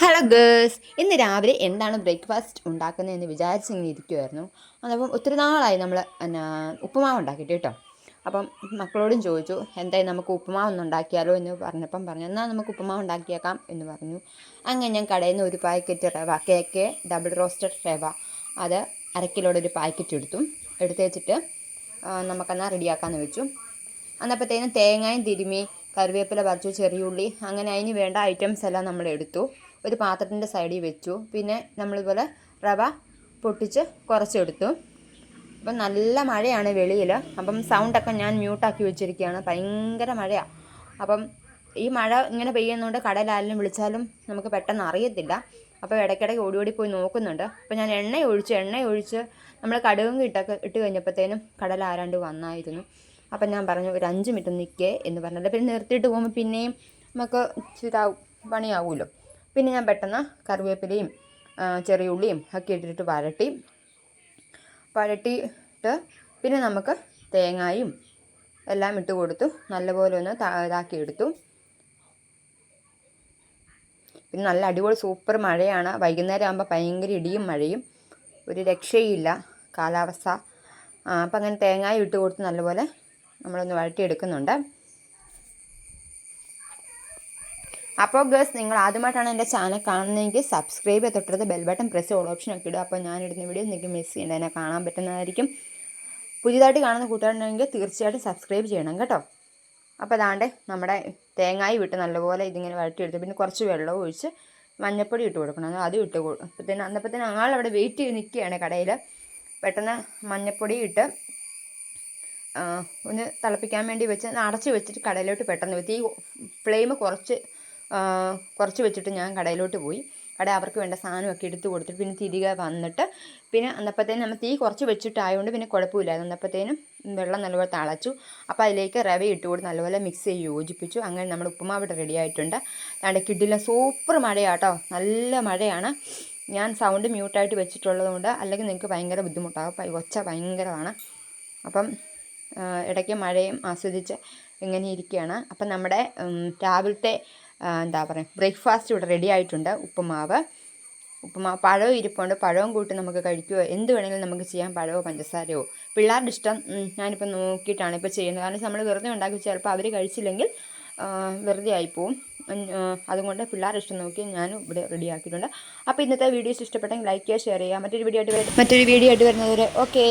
Hello girls ഇന്ന് രാവിലെ എന്താണ് ബ്രേക്ക്ഫാസ്റ്റ് ഉണ്ടാക്കുന്നത് എന്ന് വിചാരിച്ചിങ്ങനെ ഇരിക്കുമായിരുന്നു അതപ്പം ഒത്തിരി നാളായി നമ്മൾ എന്നാ ഉപ്പുമാവ് ഉണ്ടാക്കിയിട്ട് കേട്ടോ. അപ്പം മക്കളോടും ചോദിച്ചു എന്തായി നമുക്ക് ഉപ്പുമാവ് ഒന്ന് ഉണ്ടാക്കിയാലോ എന്ന് പറഞ്ഞപ്പം പറഞ്ഞു എന്നാൽ നമുക്ക് ഉപ്പുമാവ് ഉണ്ടാക്കിയേക്കാം എന്ന് പറഞ്ഞു. അങ്ങനെ ഞാൻ കടയിൽ നിന്ന് ഒരു packet rava cake double roasted rava അത് അര കിലോയുടെ ഒരു പാക്കറ്റ് എടുത്തു. എടുത്ത് വെച്ചിട്ട് നമുക്കെന്നാൽ റെഡിയാക്കാമെന്ന് വെച്ചു. അന്നപ്പോഴത്തേനും തേങ്ങയും തിരുമി കറിവേപ്പില പറിച്ചു ചെറിയുള്ളി അങ്ങനെ അതിന് വേണ്ട ഐറ്റംസ് എല്ലാം നമ്മൾ എടുത്തു. ഒരു പാത്രത്തിന്റെ സൈഡിൽ വെച്ചു. പിന്നെ നമ്മളിതുപോലെ റവ പൊട്ടിച്ച് കുറച്ചെടുത്തു. അപ്പം നല്ല മഴയാണ് വെളിയിൽ. അപ്പം സൗണ്ടൊക്കെ ഞാൻ മ്യൂട്ടാക്കി വെച്ചിരിക്കുകയാണ്. ഭയങ്കര മഴയാണ് അപ്പം ഈ മഴ ഇങ്ങനെ പെയ്യുന്നതുകൊണ്ട് കടലാലും വിളിച്ചാലും നമുക്ക് പെട്ടെന്ന് അറിയത്തില്ല. അപ്പോൾ ഇടയ്ക്കിടയ്ക്ക് ഓടി ഓടി പോയി നോക്കുന്നുണ്ട്. അപ്പോൾ ഞാൻ എണ്ണ ഒഴിച്ച് എണ്ണ ഒഴിച്ച് നമ്മൾ കടുകും ഇട്ടൊക്കെ ഇട്ട് കഴിഞ്ഞപ്പോഴത്തേനും കടൽ ആരാണ്ട് വന്നായിരുന്നു. അപ്പം ഞാൻ പറഞ്ഞു ഒരു അഞ്ച് മിനിറ്റ് നിൽക്കേ എന്ന് പറഞ്ഞിട്ട്. പിന്നെ നിർത്തിയിട്ട് പോകുമ്പോൾ പിന്നെയും നമുക്ക് ഇതാവും പണിയാവുമല്ലോ. പിന്നെ ഞാൻ പെട്ടെന്ന് കറിവേപ്പിലയും ചെറിയ ഉള്ളിയും ഒക്കെ ഇട്ടിട്ട് വരട്ടി. വരട്ടിയിട്ട് പിന്നെ നമുക്ക് തേങ്ങായും എല്ലാം ഇട്ട് കൊടുത്തു. നല്ലപോലെ ഒന്ന് ഇതാക്കി എടുത്തു. പിന്നെ നല്ല അടിപൊളി സൂപ്പർ മഴയാണ്. വൈകുന്നേരം ആകുമ്പോൾ ഭയങ്കര ഇടിയും മഴയും. ഒരു രക്ഷയില്ല കാലാവസ്ഥ. അപ്പം അങ്ങനെ തേങ്ങായും ഇട്ട് കൊടുത്ത് നല്ലപോലെ നമ്മളൊന്ന് വഴട്ടിയെടുക്കുന്നുണ്ട് അപ്പോൾ ഗേഴ്സ് നിങ്ങൾ ആദ്യമായിട്ടാണ് എന്റെ ചാനൽ കാണുന്നതെങ്കിൽ സബ്സ്ക്രൈബ് ചെയ്ത് തൊട്ടടുത്ത് bell button press all option ഒക്കെ ഇടുക. അപ്പോൾ ഞാനിടുന്ന വീഡിയോ നിങ്ങൾക്ക് മിസ് ചെയ്യേണ്ട എന്നെ കാണാൻ പറ്റുന്നതായിരിക്കും. പുതിയതായിട്ട് കാണുന്ന കൂട്ടുകാരുണ്ടെങ്കിൽ തീർച്ചയായിട്ടും സബ്സ്ക്രൈബ് ചെയ്യണം കേട്ടോ. അപ്പോൾ അതാണ്ട് നമ്മുടെ തേങ്ങായി വിട്ട് നല്ലപോലെ ഇതിങ്ങനെ വഴറ്റിയെടുത്ത് പിന്നെ കുറച്ച് വെള്ളം ഒഴിച്ച് മഞ്ഞപ്പൊടി ഇട്ട് കൊടുക്കണം. അത് ഇട്ട് അപ്പോഴത്തേന് അന്നപ്പോഴത്തേന് ആളവിടെ വെയിറ്റ് ചെയ്ത് നിൽക്കുകയാണ് കടയിൽ പെട്ടെന്ന് മഞ്ഞപ്പൊടി ഇട്ട് ഒന്ന് തിളപ്പിക്കാൻ വേണ്ടി വെച്ച് അടച്ച് വെച്ചിട്ട് കടയിലോട്ട് പെട്ടെന്ന് വെത്തി ഫ്ലെയിം കുറച്ച് കുറച്ച് വെച്ചിട്ട് ഞാൻ കടയിലോട്ട് പോയി. കട അവർക്ക് വേണ്ട സാധനമൊക്കെ എടുത്ത് കൊടുത്തിട്ട് പിന്നെ തിരികെ വന്നിട്ട് പിന്നെ അന്നപ്പോഴത്തേനും നമ്മൾ തീ കുറച്ച് വെച്ചിട്ടായതുകൊണ്ട് പിന്നെ കുഴപ്പമില്ലായിരുന്നു. അന്നപ്പോഴത്തേനും വെള്ളം നല്ലപോലെ തളച്ചു. അപ്പോൾ അതിലേക്ക് റവ ഇട്ട് കൊടുത്ത് നല്ലപോലെ മിക്സ് ചെയ്ത് യോജിപ്പിച്ചു. അങ്ങനെ നമ്മൾ ഉപ്പുമാവ് റെഡി ആയിട്ടുണ്ട്. അതാണ്ട് കിഡില സൂപ്പർ മഴയാട്ടോ. നല്ല മഴയാണ്. ഞാൻ സൗണ്ട് മ്യൂട്ടായിട്ട് വെച്ചിട്ടുള്ളതുകൊണ്ട് അല്ലെങ്കിൽ നിങ്ങൾക്ക് ഭയങ്കര ബുദ്ധിമുട്ടാകും ഒച്ച ഭയങ്കരമാണ്. അപ്പം ഇടയ്ക്ക് മഴയും ആസ്വദിച്ച് ഇങ്ങനെ ഇരിക്കുകയാണ്. അപ്പം നമ്മുടെ രാവിലത്തെ എന്താ പറയുക ബ്രേക്ക്ഫാസ്റ്റ് ഇവിടെ റെഡി ആയിട്ടുണ്ട് ഉപ്പുമാവ്. ഉപ്പുമാവ് പഴവും ഇരിപ്പുണ്ട് പഴവും കൂട്ടി നമുക്ക് കഴിക്കുകയോ എന്ത് വേണമെങ്കിലും നമുക്ക് ചെയ്യാം പഴവോ പഞ്ചസാരയോ. പിള്ളേരുടെ ഇഷ്ടം ഞാനിപ്പോൾ നോക്കിയിട്ടാണ് ഇപ്പോൾ ചെയ്യുന്നത്. കാരണം നമ്മൾ വെറുതെ ഉണ്ടാക്കി ചിലപ്പോൾ അവർ കഴിച്ചില്ലെങ്കിൽ വെറുതെ ആയിപ്പോവും. അതുകൊണ്ട് പിള്ളേരുടെ ഇഷ്ടം നോക്കി ഞാനും ഇവിടെ റെഡി ആക്കിയിട്ടുണ്ട്. അപ്പോൾ ഇന്നത്തെ വീഡിയോസ് ഇഷ്ടപ്പെട്ടെങ്കിൽ ലൈക്ക് ചെയ്യുക ഷെയർ ചെയ്യുക. മറ്റൊരു വീഡിയോ ആയിട്ട് മറ്റൊരു വീഡിയോ ആയിട്ട് വരുന്നവരെ ഓക്കെ